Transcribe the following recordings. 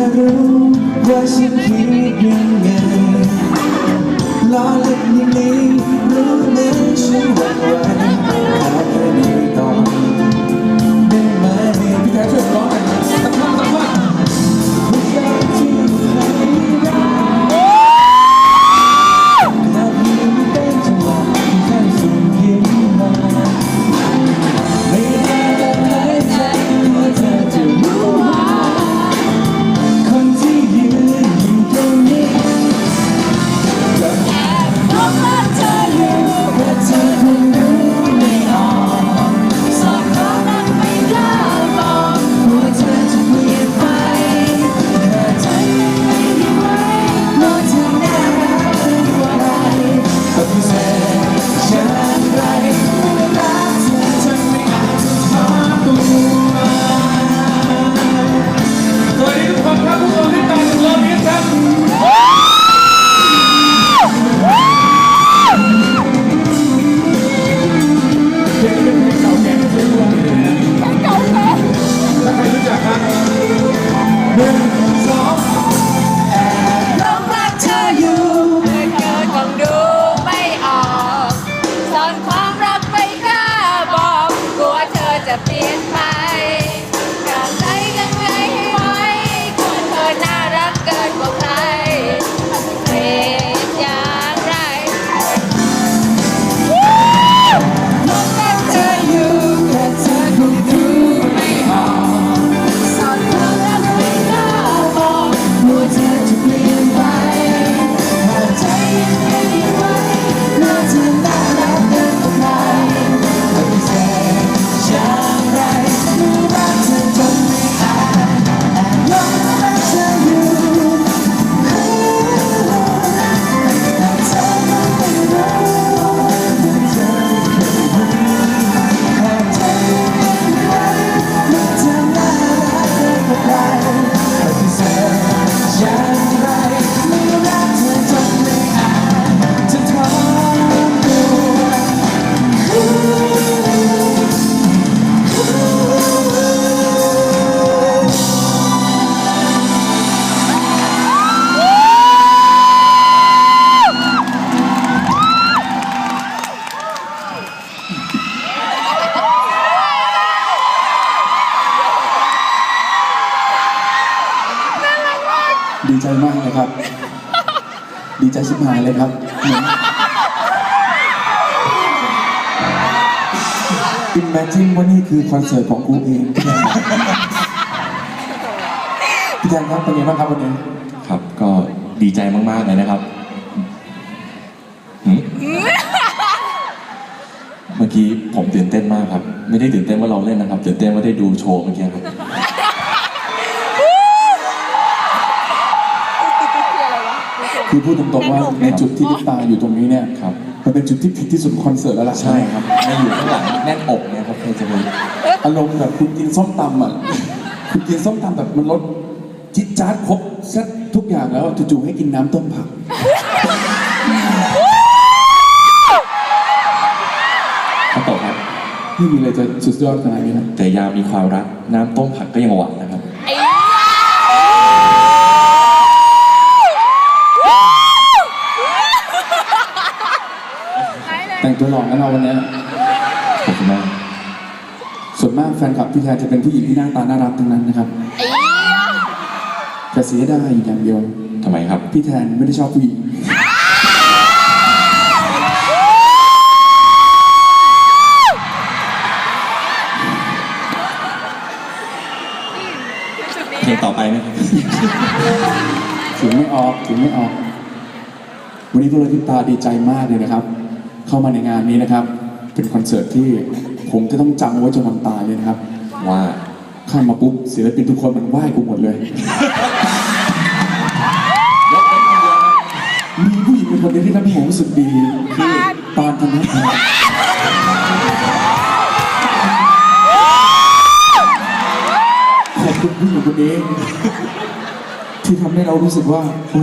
รือเธอรู้ว่าฉันคิดยังไงล้อเล่นอย่างนี้รู้ ดีใจมากเลยครับ ดีใจชิบหายเลยครับอินแมจินว่านี่คือคอนเสิร์ตของกูเองพี่แทนครับเป็นยังไงบ้างครับวันนี้ครับ ก็ดีใจมากๆเลยนะครับหืมเมื่อกี้ผมตื่นเต้นมากครับ ไม่ได้ตื่นเต้นว่าเราเล่นนะครับตื่นเต้นว่าได้ดูโชว์เมื่อกี้ครับ คือพูดตรงๆว่าในจุดที่ลิปตาอยู่ตรงนี้เนี่ยครับมันเป็นจุดที่ผิดที่สุดของคอนเสิร์ตแล้วล่ะใช่ครับมาอยู่ข้างหลังแน่นอกเนี่ยครับใครจะไปอารมณ์แบบคุณกินส้มตำอะคุณกินส้มตำแบบมันรสจิ๊ดจ๊าดครบเซ็ตทุกอย่างแล้วจู่ๆให้กินน้ำต้มผักเขาตกครับนี่มีอะไรจะสุดยอดขนาดนี้นะแต่ยามมีความรักน้ำต้มผักก็ยังหวาน ต่งตัวหล่อนะเราวันเนี้ยขอบคุณมากส่วนมากแฟนคลับพี่แทนจะเป็นผู้หญิงที่หน้าตาน่ารักทั้งนั้นนะครับไอ้ยาแต่เสียดายอยู่อย่างเดียวทำไมครับ พี่แทนไม่ได้ชอบผู้หญิงลงต่อไปนะครับถึงไม่ออกถึงไม่ออก วันนี้พวกเราทิตาดีใจมากเลยนะครับ เข้ามาในงานนี้นะครับ เป็นคอนเสิร์ตที่ผมจะต้องจำเอาไว้จนวันตายเลยนะครับ ว่าเข้ามาปุ๊บศิลปินทุกคนมันไหว้กูหมดเลยมีผู้หญิงเป็นคนเดียวที่ทำให้ผมรู้สึกดีคือปานธนพรขอบคุณผู้หญิงคนนี้ที่ทำให้เรารู้สึกว่าโอ้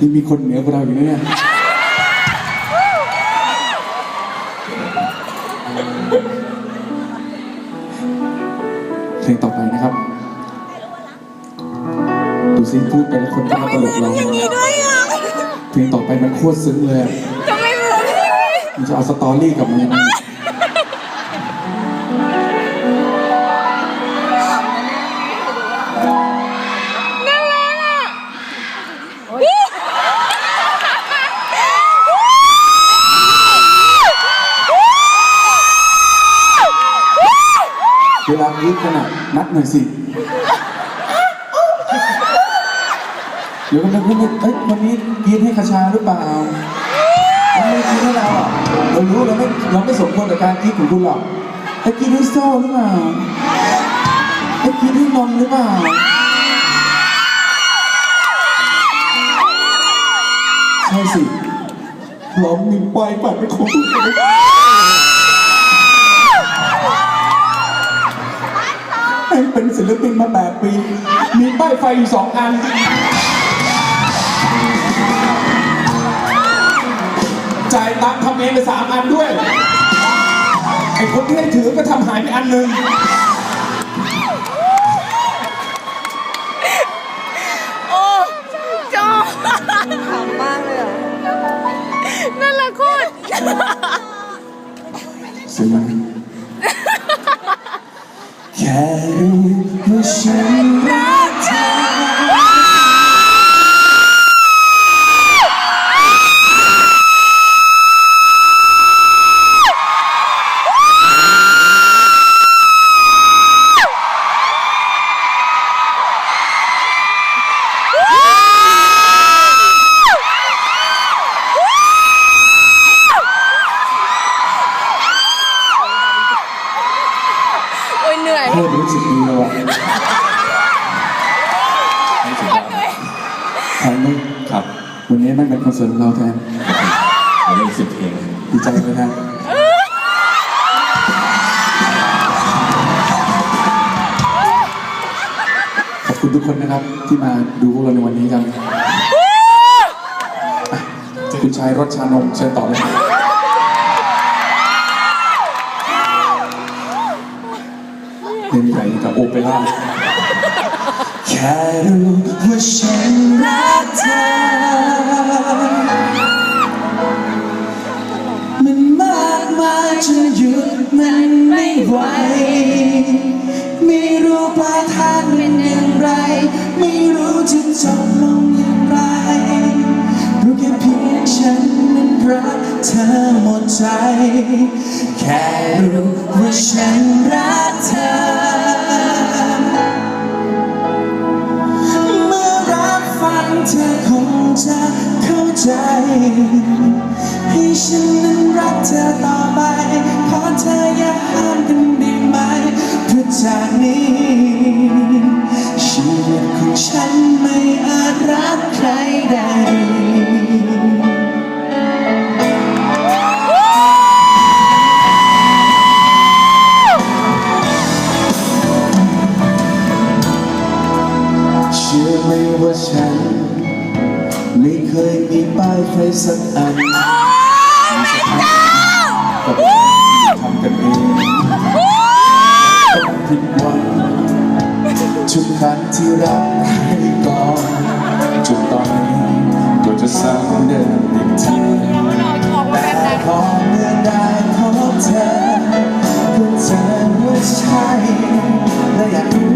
ยังมีคนเหนือกว่าเราอยู่นะเนี่ย ลงต่อไปนะครับ ดูซิพูดแต่ละคนก็มาตลกเราด้วยอะเพลงต่อไปมันโคตรซึ้งเลยอะทำไมเหมือนพี่มันจะเอาสตอรี่กลับมายังไง เวลาคิดกันอะนัดหน่อยสิ เดี๋ยวกันนะพี่นิดเอ้ยวันนี้กินให้คาชาหรือเปล่าวันนี้กินให้เราอะเรารู้เราไม่เราไม่สมควรกับการกินของคุณหรอกไอ้กินให้โซ่หรือเปล่าไอ้กินให้นมหรือเปล่าใช่สิเรามีปล่อยปัดเป็นของตัวเอง ให้เป็นศิลปินมาแปดปี มีป้ายไฟอยู่สองอัน จ่ายตังค์ทำเองไปสามอันด้วย ไอ้คนที่ให้ถือก็ทำหายไปอันหนึ่งโอ้จอขำมากเลยอะน่ารักโคตรเสียง มัน นนี้มันเป็นคอนเสิร์ตของเราแทนเราเล่นสิบเพลงดีใจเลยแทนขอบคุณทุกคนนะครับที่มาดูพวกเราในวันนี้กันอะคุณชายรถชานมเชิญต่อเลยครับเล่นใหญ่กับโอเปร่า แค่รู้ว่าฉันรักเธอ มันมากมายจนหยุดมันไม่ไหว ไม่รู้ปลายทางเป็นอย่างไร ไม่รู้จะจบลงอย่างไร รู้แค่เพียงฉันนั้นรักเธอหมดใจ แค่รู้ว่าฉันรักเธอ งเธอคงจะเข้าใจ ให้ฉันนั้นรักเธอต่อ จะซ้ำเดิมอีกทีแต่พอเมื่อได้พบเธอเพื่อเธอไม่ใช่และอยาก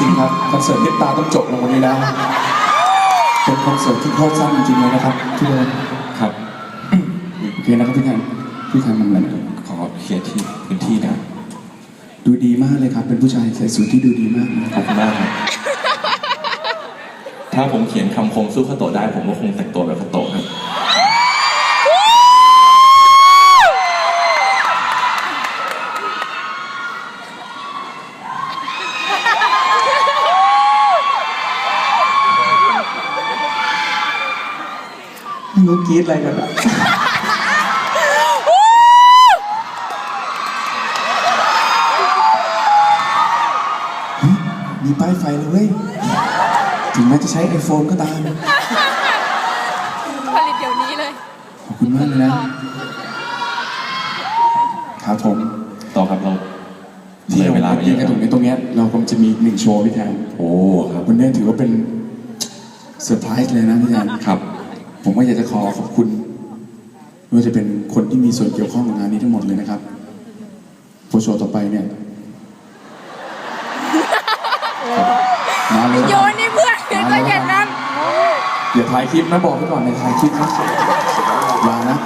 ริงๆครับคอนเสิร์ตเนตตาต้องจบลงวันนี้แล้วเป็นคอนเสิร์ตที่โคตรสั้นจริงๆเลยนะครับทุกคนครับโอเคนะครับพี่แทนพี่แทนมันอะไรนะขอเคลียร์ที่พื้นที่นะครับดูดีมากเลยครับ เป็นผู้ชายใส่สูทที่ดูดีมากนะขอบคุณมากครับถ้าผมเขียนคำคมสู้ข้าโตะได้ ผมก็คงแต่งตัวแบบข้าโตะครับ รู้กรี๊ดอะไรกันอะเฮ้ยมีป้ายไฟเลยเว้ยถึงแม้จะใช้ไอโฟนก็ตาม ผลิตเดี๋ยวนี้เลยขอบคุณมากเลยนะ ครับผม ต่อครับเราที่เลยเราเวลาไปยืเยนอะกันคตรับรงนี้ตรงเนี้ยเราคงจะมีหนึ่งโชว์พี่แทนโอ้ครับ วันนี้ถือว่าเป็นเซอร์ไพรส์เลยนะพี่แทนครับ ผมก็อยากจะขอขอบคุณไม่ว่าจะเป็นคนที่มีส่วนเกี่ยวข้องกับงานนี้ทั้งหมดเลยนะครับโปรโชว์ต่อไปเนี่ยมาเลยโยนให้เพื่อนก็อย่างนั้นอย่าถ่ายคลิปนะบอกไว้ก่อนอย่าถ่ายคลิปนะอย่านะ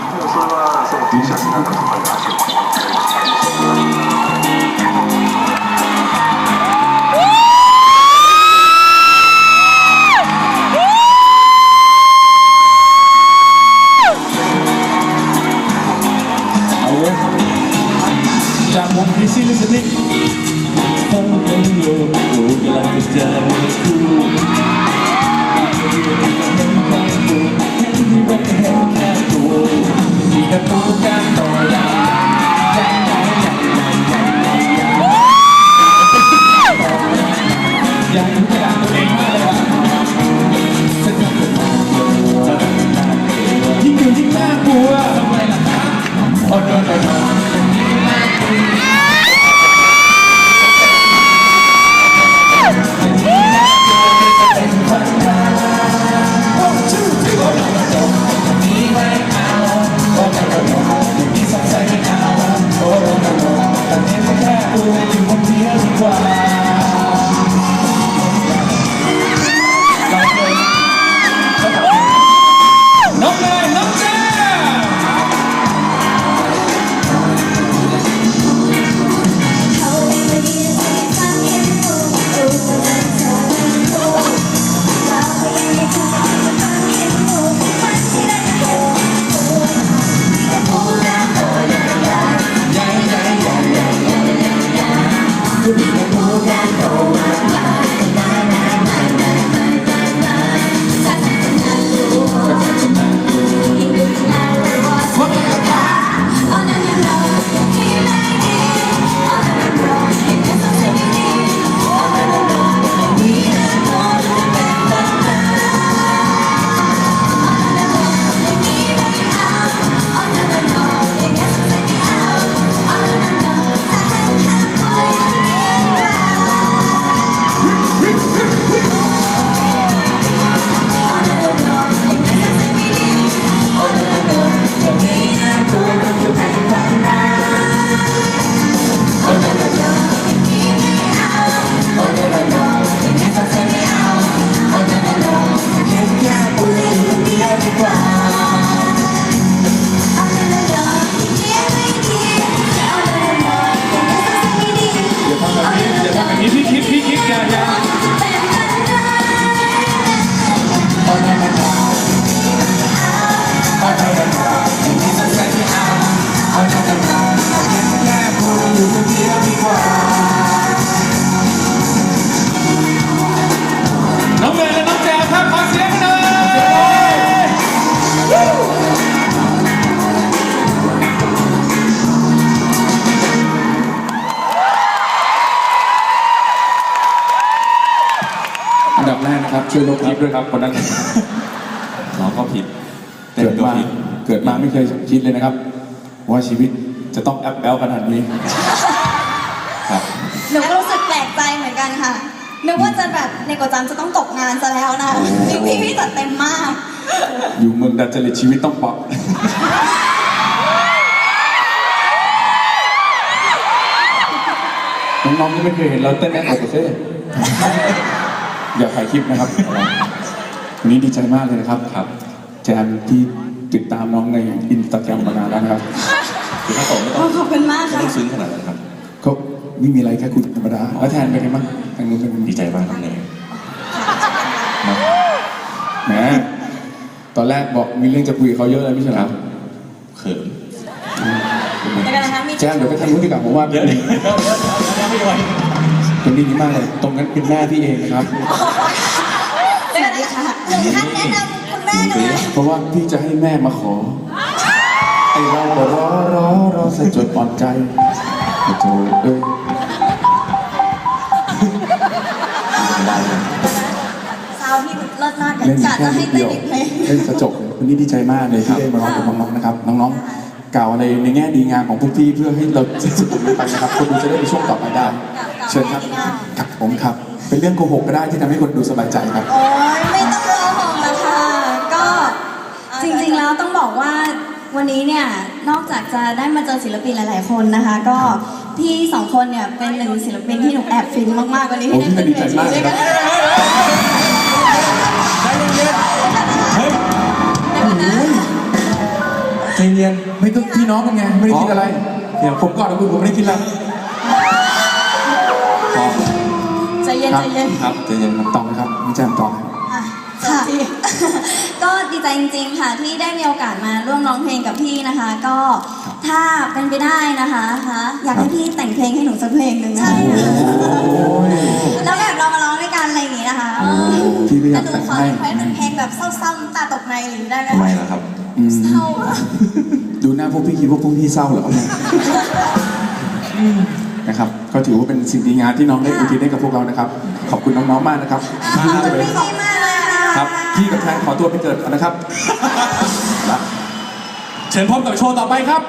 จากวง Easy Listening ต้อง ด้วยครับคนนั้นเราก็ผิดเต้นเกิดก็มาผิดเกิดมาไม่เคยคิดเลยนะครับ ว่าชีวิตจะต้องแอปแบลขนาดนี้ครับหนูก็รู้สึกแปลกใจเหมือนกันค่ะนึกว่าจะแบบในโกจัมจะต้องตกงานซะแล้วนะจริงพี่พี่จัดเต็มมาก อยู่เมืองดัดจริตชีวิตต้องปรับน้องๆที่ไม่เคยเห็นเราเต้นแอปโอเซ่ อย่าถ่ายคลิปนะครับวันนี้ดีใจมากเลยนะครับครับ แจมที่ติดตามน้องในอินสตาแกรมมานานแล้วนะครับคือถ้าผมไม่ต้องขอบคุณมากไม่ค่ะ ต้องซึ้งขนาดนั้นครับ ก็ไม่มีอะไรแค่คุณธรรมดาแล้วแทนเป็นไงบ้างทางนู้นเป็นดีใจมากครับเนยแหมตอนแรกบอกมีเรื่องจะคุยกับเขาเยอะเลยไม่ใช่เหรอเขินเดี๋ยวกันนะคะมีแจมเดี๋ยวไปทางนู้นดีกว่าผมว่า เดี๋ยวเดี๋ยวเดี๋ยวเดี๋ยวไม่ไหว ตรงนี้ดีมากเลย ตรงนั้นเป็นแม่พี่เองนะครับ สวัสดีค่ะหนึ่งท่านแนะนำคุณแม่หน่อยเพราะว่าพี่จะให้แม่มาขอ ไอเราก็รอรอรอสะจดอ่อนใจโอ้โหเอ้ยซาวที่เลิศมากกันเล่นกะแค่จะให้นิดเต้เดีนยวอีกเพลงเล่นกระจกเลยวันนี้ดีใจมากเลยที่ได้มาร้องกับน้องๆนะครับ น้องๆกล่าวอะไรในแง่ดีงามของพวกพี่เพื่อให้เราสิ้นสุดตรงนี้ไปนะครับ คนดูจะได้ไปช่วงต่อไปได้ เชิญครับครับผมครับ เป็นเรื่องโกหกก็ได้ที่ทำให้คนดูสบายใจครับ โอ้ยไม่ต้องรอหงแล้วค่ะ ก็จริงๆแล้วต้องบอกว่าวันนี้เนี่ยนอกจากจะได้มาเจอศิลปินหลายๆ คนนะคะ ก็พี่สองคนเนี่ยเป็นหนึ่งศิลปินที่หนูแอบฟินมากๆวันนี้ที่ได้ขึ้นเวทีด้วยกันใจเย็นเฮ้ยเดี๋ยวนะใจเย็นๆไม่ต้องพี่น้องกันไงไม่ได้คิดอะไรเดี๋ยวผมก่อนนะคุณผมไม่ได้คิดอะไร พอใจเย็นใจเย็นครับใจเย็นครับต่อนะครับพี่แจมต่อครับ ค่ะ ก็ดีใจจริง ๆ ค่ะที่ได้มีโอกาสมาร่วมร้องเพลงกับพี่นะคะ ก็ถ้าเป็นไปได้นะคะคะอยากให้พี่แต่งเพลงให้หนูสักเพลงหนึ่งใช่แล้วแบบเรามาร้องด้วยกันอะไรอย่างงี้นะคะพี่ก็อยากแต่หนูแต่งขอให้ให้เป็นเพลงแบบเศร้าๆน้ำตาตกในหรือได้ไหมทำไมคะล่ะครับอืมเศร้าอะดูหน้าพวกพี่คิดว่าพวกพี่เศร้าเหรอครับเนี่ยนะครับ ก็ถือว่าเป็นสิ่งดีงามที่น้องได้อุทิศให้กับพวกเรานะครับ ขอบคุณน้องๆมากนะครับขอบที่คุจะณไปพี่มากเลยค่ะครับพี่กับแทนขอตัวไปเกิดก่อนนะครับ เชิญพบกับโชว์ต่อไปครับ